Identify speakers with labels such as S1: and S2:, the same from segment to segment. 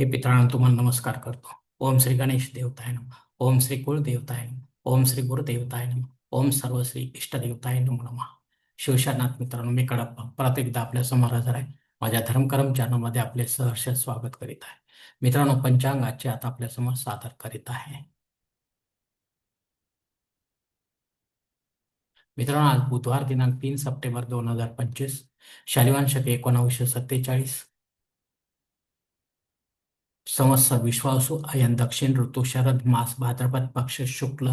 S1: हे पितरांनो तुम्हाला नमस्कार करतो. ओम श्री गणेश देवताय नम. ओम श्री कुळ देवताय नम. ओम श्री गुरुदेवताय नम. ओम सर्व श्री इष्टदेवताय नम नमः. शिवशानाथ मित्रांनो मी कडप्पा. परत एकदा आपल्यासमोर हजर आहे. माझ्या धर्मकरम चॅनलमध्ये आपले सहर्ष स्वागत करीत आहे. मित्रांनो पंचांग आजचे आता आपल्यासमोर सादर करीत आहे. मित्रांनो आज बुधवार दिनांक तीन सप्टेंबर दोन हजार पंचवीस. शालिवान शके एकोणावीसशे सत्तेचाळीस. संवत्सर विश्वासू अयन दक्षिण ऋतू शरद मास भाद्रपद पक्ष शुक्ल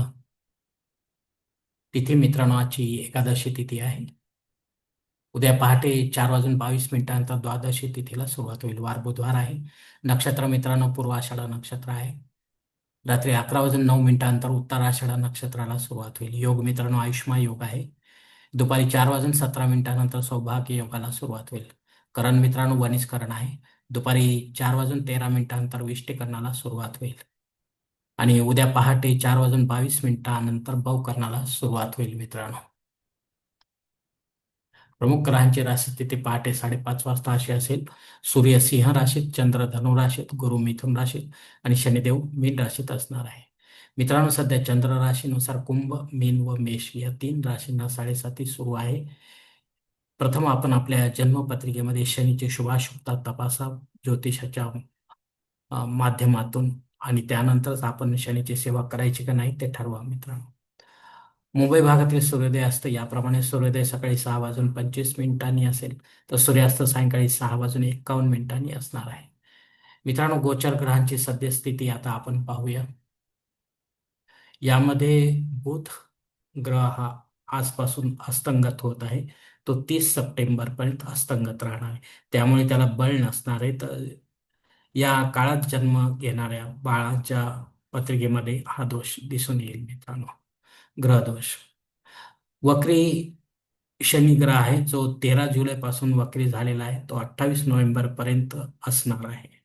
S1: तिथी मित्रांनो एकादशी तिथी आहे. उद्या पहाटे चार वाजून बावीस मिनिटांनंतर द्वादशी तिथीला सुरुवात होईल. वार बुधवार आहे. नक्षत्र मित्रांनो पूर्वाषाढा नक्षत्र आहे. रात्री अकरा वाजून नऊ मिनिटांनंतर उत्तर आषाढा नक्षत्राला सुरुवात होईल. योग मित्रांनो आयुष्मा योग आहे. दुपारी चार वाजून सतरा मिनिटांनंतर सौभाग्य योगाला सुरुवात होईल. करण मित्रांनो वनिस्करण आहे. दुपारी चार वाजून तेरा मिनिटांनंतर विष्टीकरणाला सुरुवात होईल. आणि उद्या पहाटे चार वाजून बावीस मिनिटांनंतर बहुकरणाला सुरुवात होईल मित्रांनो. प्रमुख ग्रहांची राशी स्थिती पहाटे साडेपाच वाजता अशी असेल. सूर्य सिंह राशीत चंद्र धनु राशीत गुरु मिथुन राशीत आणि शनिदेव मीन राशीत असणार आहे. मित्रांनो सध्या चंद्र राशीनुसार कुंभ मीन व मेष या तीन राशींना साडेसाती सुरू आहे. प्रथम आपण आपल्या जन्मपत्रिकेमध्ये शनीचे शुभाशुभता तपासा ज्योतिषाच्या माध्यमातून आणि त्यानंतरच आपण शनीची सेवा करायची का नाही ते ठरवा मित्रांनो. मुंबई भागातील सूर्योदय असतं. याप्रमाणे सूर्योदय सकाळी सहा वाजून पंचवीस मिनिटांनी असेल तर सूर्यास्त सायंकाळी सहा वाजून एक्कावन्न मिनिटांनी असणार आहे. मित्रांनो गोचर ग्रहांची सद्यस्थिती आता आपण पाहूया. यामध्ये बुध ग्रह हा आजपासून अस्तंगत होत आहे. तो तीस सप्टेंबरपर्यंत हस्तंगत अस्तंगत राहणार आहे. त्यामुळे त्याला बळ नसणार आहे. तर या काळात जन्म घेणाऱ्या बाळांच्या पत्रिकेमध्ये हा दोष दिसून येईल मित्रांनो. ग्रहदोष. वक्री शनी ग्रह आहे. जो तेरा जुलैपासून वक्री झालेला आहे. तो अठ्ठावीस नोव्हेंबरपर्यंत असणार आहे.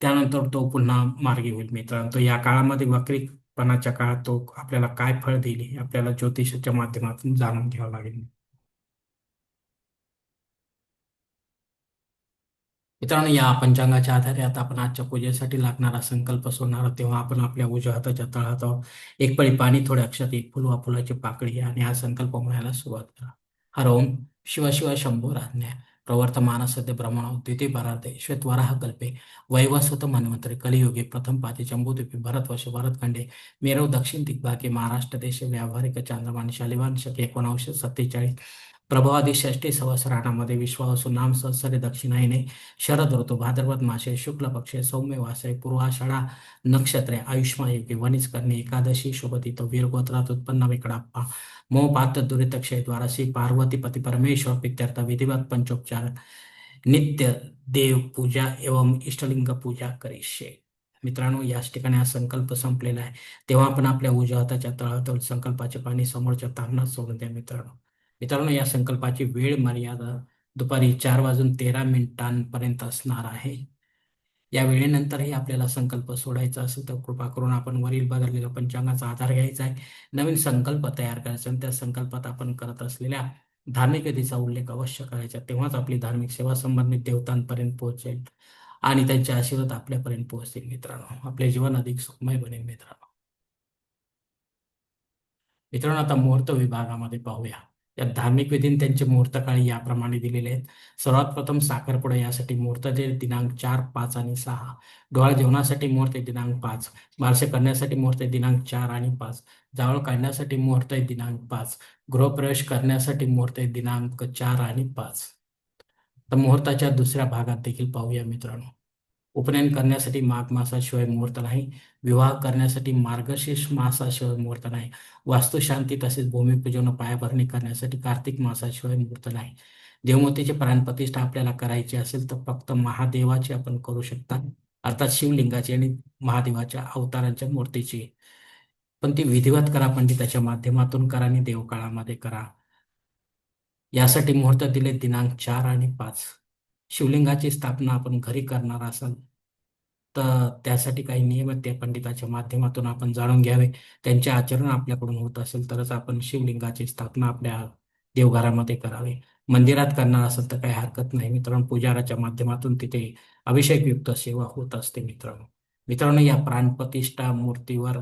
S1: त्यानंतर तो पुन्हा मार्गी होईल मित्रांनो. तो या काळामध्ये पणाच्या काळात तो आपल्याला काय फळ देईल हे आपल्याला ज्योतिषाच्या माध्यमातून जाणून घ्यावं लागेल. मित्रांनो या पंचांगाच्या आधारे आता आपण आजच्या पूजेसाठी लागणारा संकल्प सोडणार तेव्हा आपण आपल्या उजव्या हाताच्या तळहातावर एक पळी पाणी थोड्या अक्षरात एक फुल वा फुलाची पाकळी आणि हा संकल्प म्हणायला सुरुवात करा. हर ओम शिव शिव शंभो राज्ञा. प्रवर्तमान सद्य ब्रह्मण द्वितीय परार्थे श्वेतवराह कल्पे वैवस्वत मन्वंतरे कलियुगे प्रथम पाते जम्बूद्वीपे भरतवर्ष भरतखंडे मेरव दक्षिण दिग्भागे महाराष्ट्र देश व्यावहारिक चांद्रमान शालिवान शक एकोणावीसशे सत्तेचाळीस प्रभावादी षष्टी सहस्राणामध्ये विश्वासु नाम सहसरे दक्षिणायने शरद ऋतू भाद्रपद मासे शुक्ल पक्षे सौम्य वासे पूर्वाषाढा नक्षत्रे आयुष्मा योगे वनिज करणे एकादशी शुभतित वीरगोत्रात उत्पन्न विकडाप्पा मोपात दुरित क्षयद्वारा श्री पार्वती पती परमेश्वर पित्यर्थ विधिवत पंचोपचार नित्य देव पूजा एवं इष्टलिंग पूजा करिष्ये. मित्रांनो याच ठिकाणी हा संकल्प संपलेला आहे. तेव्हा आपण आपल्या उजव्या तळातळ संकल्पाचे पाणी समोरच्या तांबणात सोडून द्या मित्रांनो. मित्रांनो या संकल्पाची वेळ मर्यादा दुपारी चार वाजून तेरा मिनिटांपर्यंत असणार आहे. या वेळेनंतरही आपल्याला संकल्प सोडायचा असेल तर कृपा करून आपण वरील बदललेल्या पंचांगाचा आधार घ्यायचा आहे. नवीन संकल्प तयार करायचा आणि त्या संकल्पात आपण करत असलेल्या धार्मिक विधीचा उल्लेख अवश्य करायचा. तेव्हाच आपली धार्मिक सेवा संबंधित देवतांपर्यंत पोहोचेल आणि त्यांचे आशीर्वाद आपल्यापर्यंत पोहोचतील मित्रांनो. आपले जीवन अधिक सुखमय बनेल मित्रांनो. मित्रांनो आता मुहूर्त विभागामध्ये पाहूया. या धार्मिक विधीन त्यांचे मुहूर्तकाळी याप्रमाणे दिलेले आहेत. सर्वात प्रथम साखरपुडा यासाठी मुहूर्त जे दिनांक चार पाच आणि सहा. डोळा जेवणासाठी मुहूर्त दिनांक पाच. बारसे करण्यासाठी मुहूर्त दिनांक चार आणि पाच. जावळ काढण्यासाठी मुहूर्त दिनांक पाच. गृहप्रवेश करण्यासाठी मुहूर्त आहे दिनांक चार आणि पाच. तर मुहूर्ताच्या दुसऱ्या भागात देखील पाहूया मित्रांनो. उपनयन करण्यासाठी माघ मासाशिवाय मुहूर्त नाही. विवाह करण्यासाठी मार्गशीर्ष मासाशिवाय मुहूर्त नाही. वास्तुशांती तसेच भूमिपूजन पायाभरणी करण्यासाठी कार्तिक मासाशिवाय मुहूर्त नाही. देवमूर्तीची प्राणप्रतिष्ठा आपल्याला करायची असेल तर फक्त महादेवाची आपण करू शकता. अर्थात शिवलिंगाची आणि महादेवाच्या अवतारांच्या मूर्तीची. पण ती विधिवत करा म्हणजे पंडिताच्या माध्यमातून करा आणि देवकाळामध्ये करा. यासाठी मुहूर्त दिले दिनांक चार आणि पाच. शिवलिंगाची स्थापना आपण घरी करणार असाल तर त्यासाठी काही नियम आहेत ते पंडिताच्या माध्यमातून आपण जाणून घ्यावे. त्यांचे आचरण आपल्याकडून होत असेल तरच आपण शिवलिंगाची स्थापना आपल्या देवघरामध्ये करावे. मंदिरात करणार असेल तर काही हरकत नाही मित्रांनो. पुजाराच्या माध्यमातून तिथे अभिषेकयुक्त सेवा होत असते मित्रांनो. मित्रांनो या प्राणप्रतिष्ठा मूर्तीवर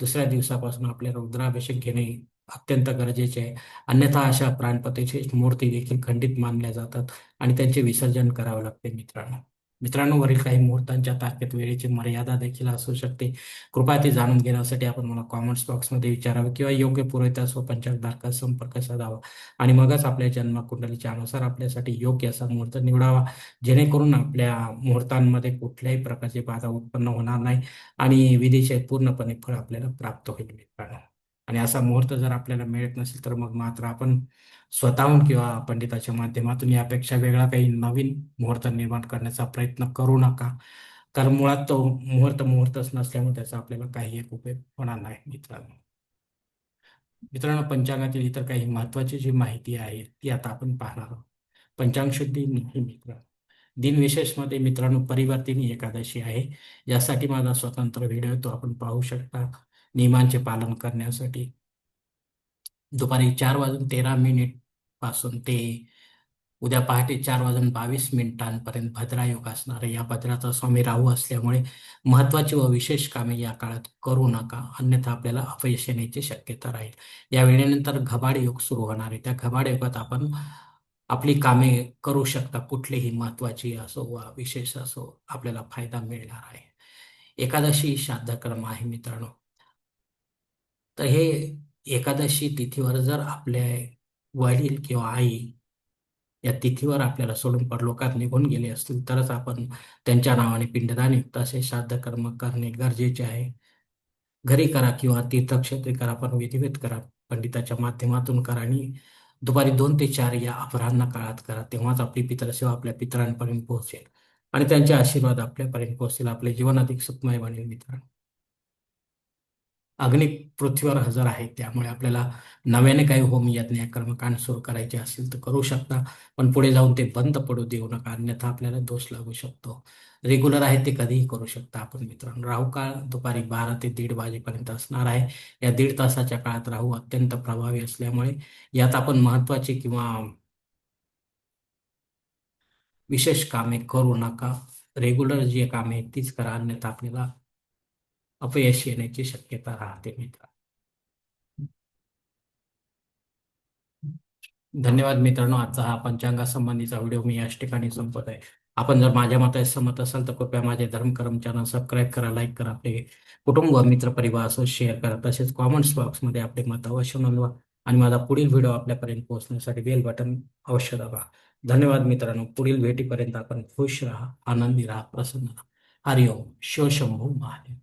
S1: दुसऱ्या दिवसापासून आपल्याला रुद्राभिषेक घेणे अत्यंत गरजेचे आहे. अन्यथा अशा प्राणपतीची मूर्ती देखील खंडित मानल्या जातात आणि त्यांचे विसर्जन करावे लागते मित्रांनो. मित्रांनो वरील काही मुहूर्तांच्या तारखेत वेळेची मर्यादा देखील असू शकते. कृपया ते जाणून घेण्यासाठी आपण मला कॉमेंट्स बॉक्समध्ये विचारावे किंवा योग्य पुरोहितास व पंचांगधारकास संपर्क साधावा. आणि मगच आपल्या जन्मकुंडलीच्या अनुसार आपल्यासाठी योग्य असा मुहूर्त निवडावा. जेणेकरून आपल्या मुहूर्तांमध्ये कुठल्याही प्रकारची बाधा उत्पन्न होणार नाही आणि विधीचे पूर्णपणे फळ आपल्याला प्राप्त होईल मित्रांनो. आणि असा मुहूर्त जर आपल्याला मिळत नसेल तर मग मात्र आपण स्वतःहून किंवा पंडिताच्या माध्यमातून यापेक्षा वेगळा काही नवीन मुहूर्त निर्माण करण्याचा प्रयत्न करू नका. कारण मुळात तो मुहूर्त मुहूर्तच नसल्यामुळे त्याचा आपल्याला काही एक उपयोग होणार नाही मित्रांनो. मित्रांनो पंचांगातील इतर काही महत्वाची जी माहिती आहे ती आता आपण पाहणार आहोत. पंचांग शुद्धी नाही मित्र. दिनविशेषमध्ये मित्रांनो परिवर्तिनी एकादशी आहे. यासाठी माझा स्वतंत्र व्हिडिओ तो आपण पाहू शकता. नियमांचे पालन करण्यासाठी. दुपारी चार वाजून तेरा मिनिटपासून ते उद्या पहाटे चार वाजून बावीस मिनिटांपर्यंत भद्रायोग असणार. आहे या भद्राचा स्वामी राहू असल्यामुळे महत्वाची व विशेष कामे या काळात करू नका. अन्यथा आपल्याला अपयश येण्याची शक्यता राहील. या वेळेनंतर घबाड योग सुरू होणार आहे. त्या घबाड योगात आपण आपली कामे करू शकता. कुठलीही महत्वाची असो वा विशेष असो आपल्याला फायदा मिळणार आहे. एकादशी श्राद्ध कर्म आहे मित्रांनो. तर हे एकादशी तिथीवर जर आपले वडील किंवा आई या तिथीवर आपल्याला सोडून परलोकात निघून गेले असतील तरच आपण त्यांच्या नावाने पिंडदान युक्त असे श्राद्ध कर्म करणे गरजेचे आहे. घरी करा किंवा तीर्थक्षेत्री करा पण विधिवेत करा पंडिताच्या माध्यमातून करा आणि दुपारी दोन ते चार या अपराह्न काळात करा तेव्हाच आपली पितरसेवा आपल्या पितरांपर्यंत पोहोचेल आणि त्यांचे आशीर्वाद आपल्यापर्यंत पोहोचतील. आपले जीवन अधिक सुखमय बनेल मित्रांनो. अग्नी पृथ्वीवर हजर आहे. त्यामुळे आपल्याला नव्याने काही होम यज्ञ कर्मकांड सुरू करायचे असेल तर करू शकता. पण पुढे जाऊन ते बंद पडू देऊ नका. अन्यथा आपल्याला दोष लागू शकतो. रेग्युलर आहे ते कधीही करू शकता आपण मित्रांनो. राहू काळ दुपारी बारा ते दीड वाजेपर्यंत असणार आहे. या दीड तासाच्या काळात राहू अत्यंत प्रभावी असल्यामुळे यात आपण महत्वाची किंवा विशेष कामे करू नका. रेग्युलर जी कामे आहेत तीच करा. अन्यथा आपल्याला अपयश येण्याची शक्यता राहते मित्र. धन्यवाद मित्रांनो. आजचा हा पंचांगासंबंधीचा व्हिडिओ मी याच ठिकाणी संपत आहे. आपण जर माझ्या मताशी सहमत असाल तर कृपया माझे धर्म चॅनल सबस्क्राईब करा लाईक करा आपले कुटुंब मित्र परिवार असो शेअर करा. तसेच कॉमेंट्स बॉक्समध्ये आपले मत अवश्य नोंदवा आणि माझा पुढील व्हिडिओ आपल्यापर्यंत पोहोचण्यासाठी बेल बटन अवश्य दाबा. धन्यवाद मित्रांनो. पुढील भेटीपर्यंत आपण खुश राहा आनंदी राहा प्रसन्न राहा. हरिओम. शिवशंभू महादेव.